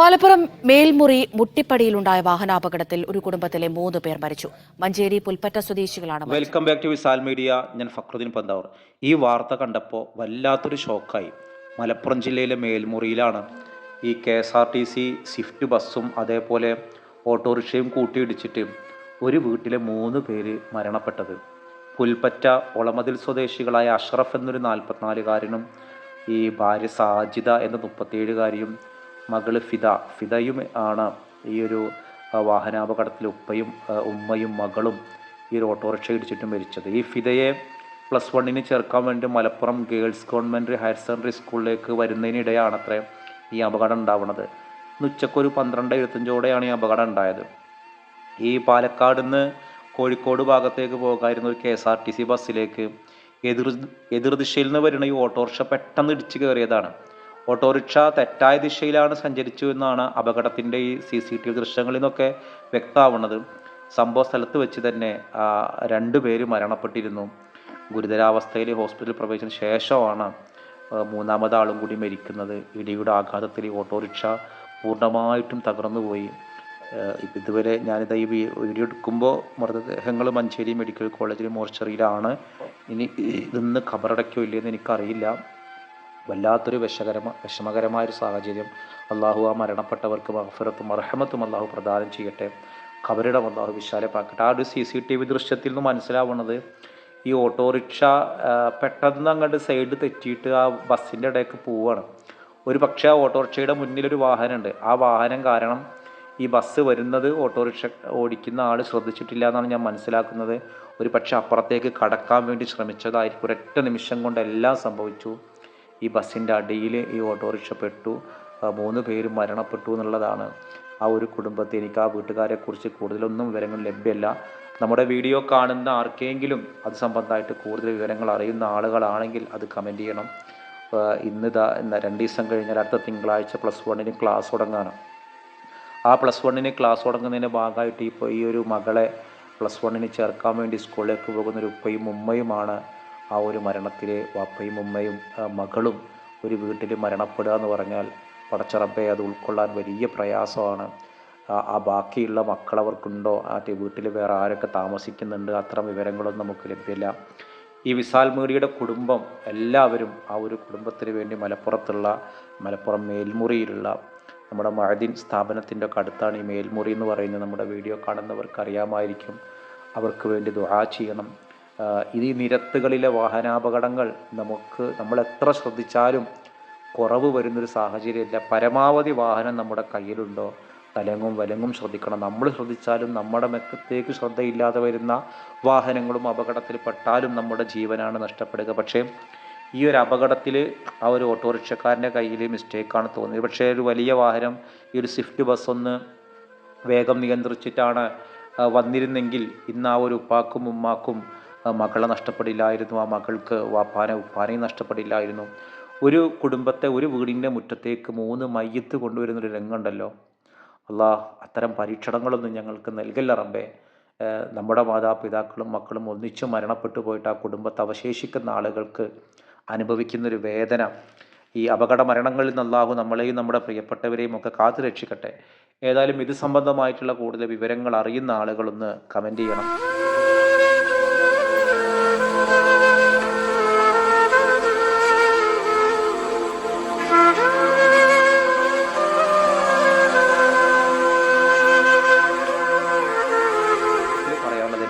പാലപ്പുറം മേൽമുറി മുട്ടിപ്പടിയിലുണ്ടായ വാഹനാപകടത്തിൽ ഒരു കുടുംബത്തിലെ മൂന്ന് പേർ മരിച്ചു. മഞ്ചേരി പുൽപ്പറ്റ സ്വദേശികളാണ്. Welcome back to Visal media ഞാൻ ഫക്രുദ്ദീൻ പന്താവർ. ഈ വാർത്ത കണ്ടപ്പോൾ വല്ലാത്തൊരു ഷോക്കായി മലപ്പുറം ജില്ലയിലെ മേൽമുറിയിലാണ് ഈ K S R T C swift ബസ്സും അതേപോലെ ഓട്ടോറിക്ഷയും കൂട്ടിയിടിച്ചിട്ട് ഒരു വീട്ടിലെ മൂന്ന് പേര് മരണപ്പെട്ടത്. പുൽപ്പറ്റ ഒളമതിൽ സ്വദേശികളായ അഷ്റഫ് എന്നൊരു നാൽപ്പത്തിനാലുകാരനും ഈ ഭാര്യ സാജിദ എന്ന മുപ്പത്തിയേഴുകാരിയും മകൾ ഫിദ. ഫിദയും ആണ് ഈ ഒരു വാഹനാപകടത്തിൽ ഉപ്പയും ഉമ്മയും മകളും ഈ ഒരു ഓട്ടോറിക്ഷ ഇടിച്ചിട്ട് മരിച്ചത്. ഈ ഫിദയെ പ്ലസ് വണ്ണിന് ചേർക്കാൻ വേണ്ടി Malappuram girls government higher secondary സ്കൂളിലേക്ക് വരുന്നതിനിടെയാണത്രേ ഈ അപകടം ഉണ്ടാവുന്നത്. ഇന്ന് ഉച്ചക്കൊരു പന്ത്രണ്ട് ഇരുപത്തഞ്ചോടെയാണ് ഈ അപകടം ഉണ്ടായത്. ഈ പാലക്കാട് നിന്ന് കോഴിക്കോട് ഭാഗത്തേക്ക് പോകാമായിരുന്ന ഒരു K S R T C ബസ്സിലേക്ക്. എതിർ എതിർദിശയിൽ നിന്ന് വരുന്ന ഈ ഓട്ടോറിക്ഷ പെട്ടെന്ന് ഇടിച്ചു കയറിയതാണ്. ഓട്ടോറിക്ഷ തെറ്റായ ദിശയിലാണ് സഞ്ചരിച്ചു എന്നാണ് അപകടത്തിന്റെ ഈ സി സി ടി വി ദൃശ്യങ്ങളിൽ നിന്നൊക്കെ വ്യക്തമാവുന്നത്. സംഭവ സ്ഥലത്ത് വെച്ച് തന്നെ രണ്ടു രണ്ടുപേര് മരണപ്പെട്ടിരുന്നു. ഗുരുതരാവസ്ഥയിൽ ഹോസ്പിറ്റലിൽ പ്രവേശിച്ച ശേഷമാണ് മൂന്നാമത് ആളും കൂടി മരിക്കുന്നത്. ഇടിയുടെ ആഘാതത്തിൽ ഓട്ടോറിക്ഷ പൂർണമായിട്ടും തകർന്നുപോയി. ഇതുവരെ ഞാനിത് ഈ വീഡിയോ എടുക്കുമ്പോൾ മൃതദേഹങ്ങൾ മഞ്ചേരി മെഡിക്കൽ കോളേജിൽ മോർച്ചറിയിലാണ്. ഇനി ഇതൊന്ന് ഖബറടയ്ക്കോ ഇല്ലയെന്ന് എനിക്കറിയില്ല. വല്ലാത്തൊരു വിഷകരമ വിഷമകരമായ ഒരു സാഹചര്യം. അള്ളാഹു ആ മരണപ്പെട്ടവർക്ക് മഹഫിറത്തും അർഹമത്തും അള്ളാഹു പ്രദാനം ചെയ്യട്ടെ. ഖബറിടം അള്ളാഹു വിശാലപ്പാക്കട്ടെ ആ ഒരു സി സി ടി വി ദൃശ്യത്തിൽ നിന്ന് മനസ്സിലാവുന്നത് ഈ ഓട്ടോറിക്ഷ പെട്ടെന്ന് അങ്ങോട്ട് സൈഡ് തെറ്റിയിട്ട് ആ ബസ്സിന്റെ ഇടയ്ക്ക് പോവുകയാണ് ഒരു പക്ഷേ ആ ഓട്ടോറിക്ഷയുടെ മുന്നിലൊരു വാഹനമുണ്ട് ആ വാഹനം കാരണം ഈ ബസ് വരുന്നത് ഓട്ടോറിക്ഷ ഓടിക്കുന്ന ആൾ ശ്രദ്ധിച്ചിട്ടില്ല എന്നാണ് ഞാൻ മനസ്സിലാക്കുന്നത്. ഒരു പക്ഷേ അപ്പുറത്തേക്ക് കടക്കാൻ വേണ്ടി ശ്രമിച്ചതായിരിക്കും. ഒരൊറ്റ നിമിഷം കൊണ്ട് എല്ലാം സംഭവിച്ചു. ഈ ബസ്സിന്റെ അടിയിൽ ഈ ഓട്ടോറിക്ഷ പെട്ടു മൂന്ന് പേര് മരണപ്പെട്ടു എന്നുള്ളതാണ് ആ ഒരു കുടുംബത്തെ എനിക്ക് ആ വീട്ടുകാരെക്കുറിച്ച് കൂടുതലൊന്നും വിവരങ്ങൾ ലഭ്യമല്ല. നമ്മുടെ വീഡിയോ കാണുന്ന ആർക്കെങ്കിലും അത് സംബന്ധമായിട്ട് കൂടുതൽ വിവരങ്ങൾ അറിയുന്ന ആളുകളാണെങ്കിൽ അത് കമന്റ് ചെയ്യണം. ഇന്ന് ഇതാ രണ്ട് ദിവസം കഴിഞ്ഞാൽ അടുത്ത തിങ്കളാഴ്ച പ്ലസ് വണ്ണിന് ക്ലാസ് തുടങ്ങാണ് ആ പ്ലസ് വണ്ണിന് ക്ലാസ് തുടങ്ങുന്നതിന്റെ ഭാഗമായിട്ട് ഇപ്പോൾ ഈ ഒരു മകളെ പ്ലസ് വണ്ണിന് ചേർക്കാൻ വേണ്ടി സ്കൂളിലേക്ക് പോകുന്ന ഒരു ഉപ്പയും ഉമ്മയുമാണ്. ആ ഒരു മരണത്തിൽ വാപ്പയും ഉമ്മയും മകളും ഒരു വീട്ടിൽ മരണപ്പെടുക എന്ന് പറഞ്ഞാൽ പടച്ചറമ്പെ അത് ഉൾക്കൊള്ളാൻ വലിയ പ്രയാസമാണ്. ആ- ബാക്കിയുള്ള മക്കൾ അവർക്കുണ്ടോ? ആ വീട്ടിൽ വേറെ ആരൊക്കെ താമസിക്കുന്നുണ്ട്? അത്തരം വിവരങ്ങളൊന്നും നമുക്ക് ലഭ്യമല്ല. ഈ വിശാൽ മേടിയുടെ കുടുംബം എല്ലാവരും ആ ഒരു കുടുംബത്തിന് വേണ്ടി മലപ്പുറത്തുള്ള മലപ്പുറം മേൽമുറിയിലുള്ള നമ്മുടെ മഴദിൻ സ്ഥാപനത്തിന്റെ ഒക്കെ അടുത്താണ് ഈ മേൽമുറി എന്ന് പറയുന്നത്. നമ്മുടെ വീഡിയോ കാണുന്നവർക്ക് അറിയാമായിരിക്കും അവർക്ക് വേണ്ടി ദുആ ചെയ്യണം. ഈ നിരത്തുകളിലെ വാഹനാപകടങ്ങൾ നമുക്ക് നമ്മൾ എത്ര ശ്രദ്ധിച്ചാലും കുറവ് വരുന്നൊരു സാഹചര്യമില്ല. പരമാവധി വാഹനം നമ്മുടെ കയ്യിലുണ്ടോ? തലങ്ങും വലങ്ങും ശ്രദ്ധിക്കണം. നമ്മൾ ശ്രദ്ധിച്ചാലും നമ്മുടെ മെക്കത്തേക്ക് ശ്രദ്ധയില്ലാതെ വരുന്ന വാഹനങ്ങളും അപകടത്തിൽ പെട്ടാലും നമ്മുടെ ജീവനാണ് നഷ്ടപ്പെടുക. പക്ഷേ ഈ ഒരു അപകടത്തിൽ ആ ഒരു ഓട്ടോറിക്ഷക്കാരന്റെ കയ്യിൽ മിസ്റ്റേക്കാണ് തോന്നിയത്. പക്ഷേ ഒരു വലിയ വാഹനം ഈ ഒരു സ്വിഫ്റ്റ് ബസ് ഒന്ന് വേഗം നിയന്ത്രിച്ചിട്ടാണ് വന്നിരുന്നെങ്കിൽ ഇന്ന് ആ ഒരു ഉപ്പാക്കും ഉമ്മാക്കും ആ, മകളെ നഷ്ടപ്പെടില്ലായിരുന്നു ആ മകൾക്ക് വാപ്പാനെ ഉപ്പാനെയും നഷ്ടപ്പെടില്ലായിരുന്നു. ഒരു കുടുംബത്തെ ഒരു വീടിന്റെ മുറ്റത്തേക്ക് മൂന്ന് മയ്യത്ത് കൊണ്ടുവരുന്നൊരു രംഗമുണ്ടല്ലോ. അല്ലാ അത്തരം പരീക്ഷണങ്ങളൊന്നും ഞങ്ങൾക്ക് നൽകല്ല റബ്ബേ. നമ്മുടെ മാതാപിതാക്കളും മക്കളും ഒന്നിച്ചു മരണപ്പെട്ടു പോയിട്ട് ആ കുടുംബത്തെ അവശേഷിക്കുന്ന ആളുകൾക്ക് അനുഭവിക്കുന്നൊരു വേദന. ഈ അപകട മരണങ്ങളിൽ നിന്ന് അല്ലാഹു നമ്മളെയും നമ്മുടെ പ്രിയപ്പെട്ടവരെയും ഒക്കെ കാത്തു രക്ഷിക്കട്ടെ. ഏതായാലും ഇത് സംബന്ധമായിട്ടുള്ള കൂടുതൽ വിവരങ്ങൾ അറിയുന്ന ആളുകളൊന്ന് കമന്റ് ചെയ്യണം.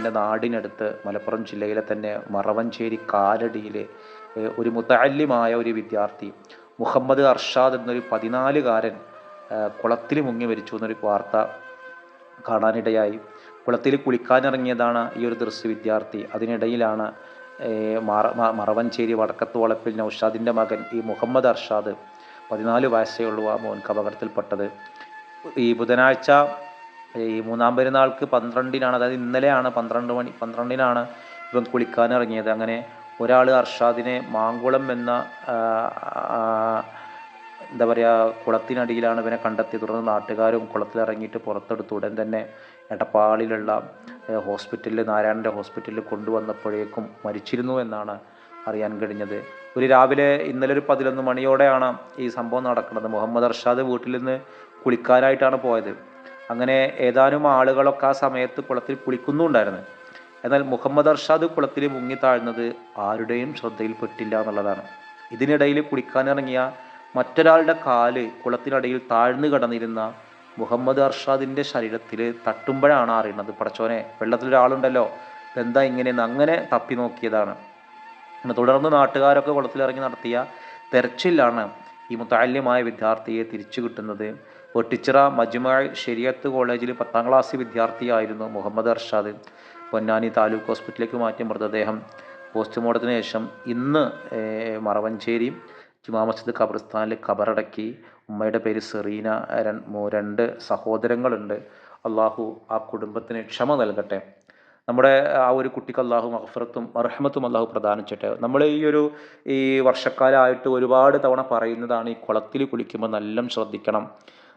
എന്റെ നാടിനടുത്ത് മലപ്പുറം ജില്ലയിലെ തന്നെ മറവഞ്ചേരി കാലടിയിലെ ഒരു മുത്തല്യമായ ഒരു വിദ്യാർത്ഥി മുഹമ്മദ് അർഷാദ് എന്നൊരു പതിനാലുകാരൻ കുളത്തിൽ മുങ്ങി മരിച്ചു എന്നൊരു വാർത്ത കാണാനിടയായി. കുളത്തിൽ കുളിക്കാനിറങ്ങിയതാണ് ഈ ഒരു ദൃശ്യ വിദ്യാർത്ഥി. അതിനിടയിലാണ് മറ മറവഞ്ചേരി വടക്കത്ത് വളപ്പിൽ നൗഷാദിന്റെ മകൻ ഈ മുഹമ്മദ് അർഷാദ് പതിനാല് വയസ്സേ ഉള്ളൂ ആ മോൻ അപകടത്തിൽപ്പെട്ടത് ഈ ബുധനാഴ്ച ഈ മൂന്നാം പെരുന്നാൾക്ക് പന്ത്രണ്ടിനാണ് അതായത് ഇന്നലെയാണ് പന്ത്രണ്ട് മണി പന്ത്രണ്ടിനാണ് ഇവൻ കുളിക്കാൻ ഇറങ്ങിയത്. അങ്ങനെ ഒരാൾ അർഷാദിനെ മാങ്കുളം എന്ന എന്താ പറയുക കുളത്തിനടിയിലാണ് ഇവനെ കണ്ടെത്തിയത്. തുടർന്ന് നാട്ടുകാരും കുളത്തിലിറങ്ങിയിട്ട് പുറത്തെടുത്ത്. ഉടൻ തന്നെ എടപ്പാളിലുള്ള ഹോസ്പിറ്റലിൽ നാരായണന്റെ ഹോസ്പിറ്റലിൽ കൊണ്ടുവന്നപ്പോഴേക്കും മരിച്ചിരുന്നു എന്നാണ് അറിയാൻ കഴിഞ്ഞത്. ഒരു രാവിലെ ഇന്നലെ ഒരു പതിനൊന്ന് മണിയോടെയാണ് ഈ സംഭവം നടക്കുന്നത്. മുഹമ്മദ് അർഷാദ് വീട്ടിൽ നിന്ന് കുളിക്കാനായിട്ടാണ് പോയത്. അങ്ങനെ ഏതാനും ആളുകളൊക്കെ ആ സമയത്ത് കുളത്തിൽ കുളിക്കുന്നുണ്ടായിരുന്നു. എന്നാൽ മുഹമ്മദ് അർഷാദ് കുളത്തിൽ മുങ്ങി താഴ്ന്നത് ആരുടെയും ശ്രദ്ധയിൽപ്പെട്ടില്ല എന്നുള്ളതാണ്. ഇതിനിടയിൽ കുളിക്കാനിറങ്ങിയ മറ്റൊരാളുടെ കാൽ കുളത്തിനടിയിൽ താഴ്ന്നു കിടന്നിരുന്ന മുഹമ്മദ് അർഷാദിന്റെ ശരീരത്തിൽ തട്ടുമ്പോഴാണ് അറിയുന്നത്. പടച്ചോനെ വെള്ളത്തിലൊരാളുണ്ടല്ലോ എന്താ ഇങ്ങനെയെന്ന് അങ്ങനെ തപ്പി നോക്കിയതാണ്. തുടർന്ന് നാട്ടുകാരൊക്കെ കുളത്തിലിറങ്ങി നടത്തിയ തെരച്ചിലാണ് ഈ മുത്താല്യമായ വിദ്യാർത്ഥിയെ തിരിച്ചു കിട്ടുന്നത്. ഒട്ടിച്ചിറ മജ്മഅ ശരിയത്ത് കോളേജിൽ പത്താം ക്ലാസ് വിദ്യാർത്ഥിയായിരുന്നു മുഹമ്മദ് അർഷാദ്. പൊന്നാനി താലൂക്ക് ഹോസ്പിറ്റലിലേക്ക് മാറ്റിയ മൃതദേഹം പോസ്റ്റ്മോർട്ടത്തിന് ശേഷം ഇന്ന് മറവഞ്ചേരി ജുമാ മസ്ജിദ് ഖബർസ്ഥാനിൽ ഖബറടക്കി. ഉമ്മയുടെ പേര് സെറീന രണ്ട് സഹോദരങ്ങളുണ്ട്. അള്ളാഹു ആ കുടുംബത്തിന് ക്ഷമ നൽകട്ടെ. നമ്മുടെ ആ ഒരു കുട്ടിക്ക് അള്ളാഹു മഹഫറത്തും അർഹമത്തും അള്ളാഹു പ്രദാനം നമ്മൾ ഈ ഒരു ഈ വർഷക്കാലമായിട്ട് ഒരുപാട് തവണ പറയുന്നതാണ് ഈ കുളത്തിൽ കുളിക്കുമ്പോൾ നല്ല ശ്രദ്ധിക്കണം.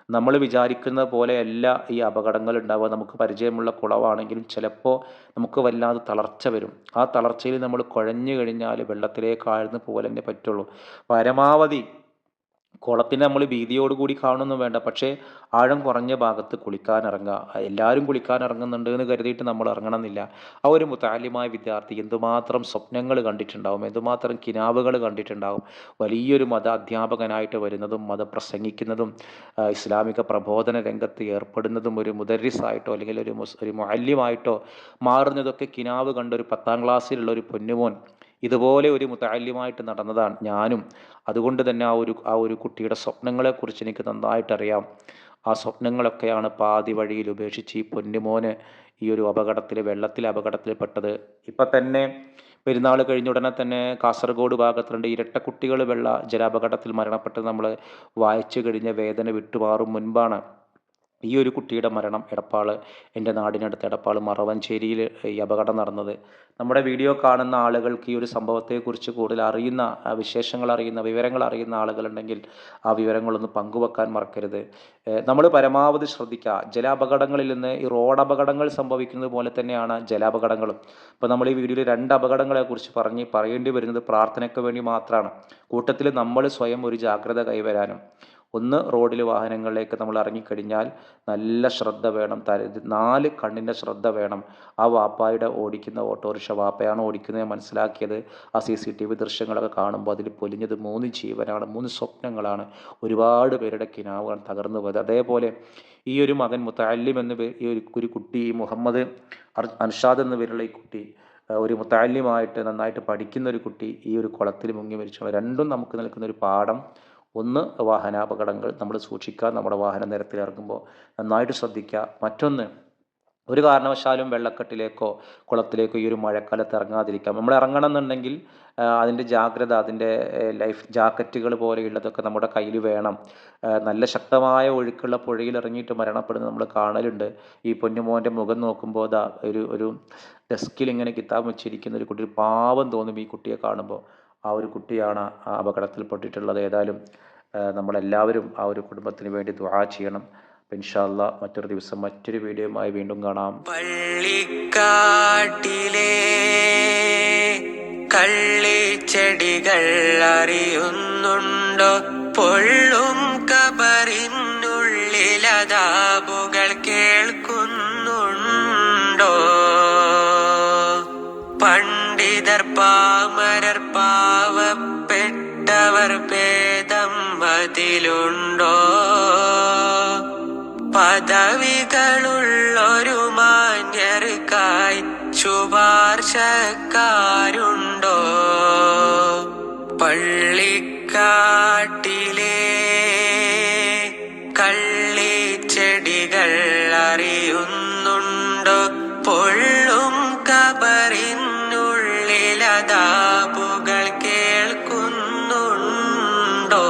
നമ്മൾ വിചാരിക്കുന്ന പോലെയല്ല ഈ അപകടങ്ങൾ ഉണ്ടാവുക. നമുക്ക് പരിചയമുള്ള കുളവാണെങ്കിലും ചിലപ്പോൾ നമുക്ക് വല്ലാതെ തളർച്ച വരും. ആ തളർച്ചയിൽ നമ്മൾ കുഴഞ്ഞു കഴിഞ്ഞാൽ വെള്ളത്തിലേക്ക് ആഴ്ന്നു പോലെ തന്നെ പറ്റുള്ളൂ. പരമാവധി കുളത്തിനെ നമ്മൾ ഭീതിയോടുകൂടി കാണുമെന്നും വേണ്ട. പക്ഷേ ആഴം കുറഞ്ഞ ഭാഗത്ത് കുളിക്കാനിറങ്ങുക. എല്ലാവരും കുളിക്കാനിറങ്ങുന്നുണ്ട് എന്ന് കരുതിയിട്ട് നമ്മൾ ഇറങ്ങണമെന്നില്ല. ആ ഒരു മുത്താല്യമായ വിദ്യാർത്ഥി എന്തുമാത്രം സ്വപ്നങ്ങൾ കണ്ടിട്ടുണ്ടാവും എന്തുമാത്രം കിനാവുകൾ കണ്ടിട്ടുണ്ടാവും. വലിയൊരു മത അധ്യാപകനായിട്ട് വരുന്നതും മത പ്രസംഗിക്കുന്നതും ഇസ്ലാമിക പ്രബോധന രംഗത്ത് ഏർപ്പെടുന്നതും ഒരു മുദരിസായിട്ടോ അല്ലെങ്കിൽ ഒരു മുസ് ഒരു മാലിന്യമായിട്ടോ മാറുന്നതൊക്കെ കിനാവ് കണ്ട ഒരു പത്താം ക്ലാസ്സിലുള്ള ഒരു പൊന്നുമോൻ ഇതുപോലെ ഒരു മുത്താല്യമായിട്ട് നടന്നതാണ് ഞാനും. അതുകൊണ്ട് തന്നെ ആ ഒരു ആ ഒരു കുട്ടിയുടെ സ്വപ്നങ്ങളെക്കുറിച്ച് എനിക്ക് നന്നായിട്ടറിയാം. ആ സ്വപ്നങ്ങളൊക്കെയാണ് പാതി വഴിയിൽ ഉപേക്ഷിച്ച് ഈ പൊന്നുമോന് ഈ ഒരു അപകടത്തിൽ വെള്ളത്തിൽ അപകടത്തിൽ പെട്ടത് ഇപ്പം തന്നെ പെരുന്നാൾ കഴിഞ്ഞ ഉടനെ തന്നെ കാസർഗോഡ് ഭാഗത്തുണ്ട്. ഇരട്ട കുട്ടികൾ വെള്ള ജലാപകടത്തിൽ മരണപ്പെട്ടത് നമ്മൾ വായിച്ചു കഴിഞ്ഞ വേദന വിട്ടുമാറും മുൻപാണ്. ഈ ഒരു കുട്ടിയുടെ മരണം എടപ്പാൾ എന്റെ നാടിനടുത്ത് എടപ്പാൾ മറവഞ്ചേരിയിൽ ഈ അപകടം നടന്നത്. നമ്മുടെ വീഡിയോ കാണുന്ന ആളുകൾക്ക് ഈ ഒരു സംഭവത്തെക്കുറിച്ച് കൂടുതൽ അറിയുന്ന വിശേഷങ്ങൾ അറിയുന്ന വിവരങ്ങൾ അറിയുന്ന ആളുകളുണ്ടെങ്കിൽ ആ വിവരങ്ങളൊന്ന് പങ്കുവെക്കാൻ മറക്കരുത്. നമ്മൾ പരമാവധി ശ്രദ്ധിക്കുക. ജലാപകടങ്ങളിൽ നിന്ന് ഈ റോഡ് അപകടങ്ങൾ സംഭവിക്കുന്നത് പോലെ തന്നെയാണ് ജലാപകടങ്ങളും. ഇപ്പോൾ നമ്മൾ ഈ വീഡിയോയിൽ രണ്ട് അപകടങ്ങളെക്കുറിച്ച് പറഞ്ഞ് പറയേണ്ടി വരുന്നത് പ്രാർത്ഥനയ്ക്ക് വേണ്ടി മാത്രമാണ്. കൂട്ടത്തിൽ നമ്മൾ സ്വയം ഒരു ജാഗ്രത കൈവരാനും. ഒന്ന് റോഡിൽ വാഹനങ്ങളിലേക്ക് നമ്മൾ ഇറങ്ങിക്കഴിഞ്ഞാൽ നല്ല ശ്രദ്ധ വേണം. തല നാല് കണ്ണിന്റെ ശ്രദ്ധ വേണം. ആ വാപ്പായുടെ ഓടിക്കുന്ന ഓട്ടോറിക്ഷ വാപ്പയാണ് ഓടിക്കുന്നത് മനസ്സിലാക്കിയത്. ആ സി സി ടി വി ദൃശ്യങ്ങളൊക്കെ കാണുമ്പോൾ അതിൽ പൊലിഞ്ഞത് മൂന്ന് ജീവനാണ് മൂന്ന് സ്വപ്നങ്ങളാണ്. ഒരുപാട് പേരുടെ കിനാവുകൾ തകർന്നു പോയത്. അതേപോലെ ഈ ഒരു മകൻ മുത്തല്ലിം എന്ന് ഈ ഒരു കുട്ടി ഈ മുഹമ്മദ് അൻഷാദ് എന്ന പേരുള്ള ഈ കുട്ടി ഒരു മുത്താല്യമായിട്ട് നന്നായിട്ട് പഠിക്കുന്ന ഒരു കുട്ടി ഈ ഒരു കുളത്തിൽ മുങ്ങി മരിച്ചു. രണ്ടും നമുക്ക് നൽകുന്ന ഒരു പാഠം ഒന്ന് വാഹനാപകടങ്ങൾ നമ്മൾ സൂക്ഷിക്കുക നമ്മുടെ വാഹന നിരത്തിൽ ഇറങ്ങുമ്പോൾ നന്നായിട്ട് ശ്രദ്ധിക്കുക. മറ്റൊന്ന് ഒരു കാരണവശാലും വെള്ളക്കെട്ടിലേക്കോ കുളത്തിലേക്കോ ഈ ഒരു മഴക്കാലത്ത് ഇറങ്ങാതിരിക്കാം. നമ്മൾ ഇറങ്ങണം എന്നുണ്ടെങ്കിൽ അതിന്റെ ജാഗ്രത അതിന്റെ ലൈഫ് ജാക്കറ്റുകൾ പോലെയുള്ളതൊക്കെ നമ്മുടെ കയ്യിൽ വേണം. നല്ല ശക്തമായ ഒഴുക്കുള്ള പുഴയിൽ ഇറങ്ങിയിട്ട് മരണപ്പെടുന്നത് നമ്മൾ കാണലുണ്ട്. ഈ പൊന്നുമോന്റെ മുഖം നോക്കുമ്പോൾ അതാ ഒരു ഒരു ഡെസ്കിൽ ഇങ്ങനെ കിതാബ് വെച്ചിരിക്കുന്ന ഒരു കുട്ടി പാവം തോന്നും ഈ കുട്ടിയെ കാണുമ്പോൾ. ആ ഒരു കുട്ടിയാണ് ആ അപകടത്തിൽപ്പെട്ടിട്ടുള്ളത്. ഏതായാലും നമ്മളെല്ലാവരും ആ ഒരു കുടുംബത്തിന് വേണ്ടി ദുആ ചെയ്യണം. ഇൻഷാല്ല മറ്റൊരു ദിവസം മറ്റൊരു വീഡിയോയുമായി വീണ്ടും കാണാം. പള്ളിക്കാട്ടിലെ കള്ളിച്ചെടികൾ അറിയുന്നുണ്ടോ? പൊള്ളും കബറിനുള്ളിലതാബുകൾ ശുപാർശക്കാരുണ്ടോ? പള്ളിക്കാട്ടിലെ കള്ളിച്ചെടികൾ അറിയുന്നുണ്ടോ? പൊള്ളും കബറിനുള്ളിലതാപുകൾ കേൾക്കുന്നുണ്ടോ?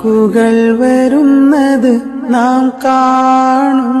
ക്കുകൾ വരുന്നത് നാം കാണും.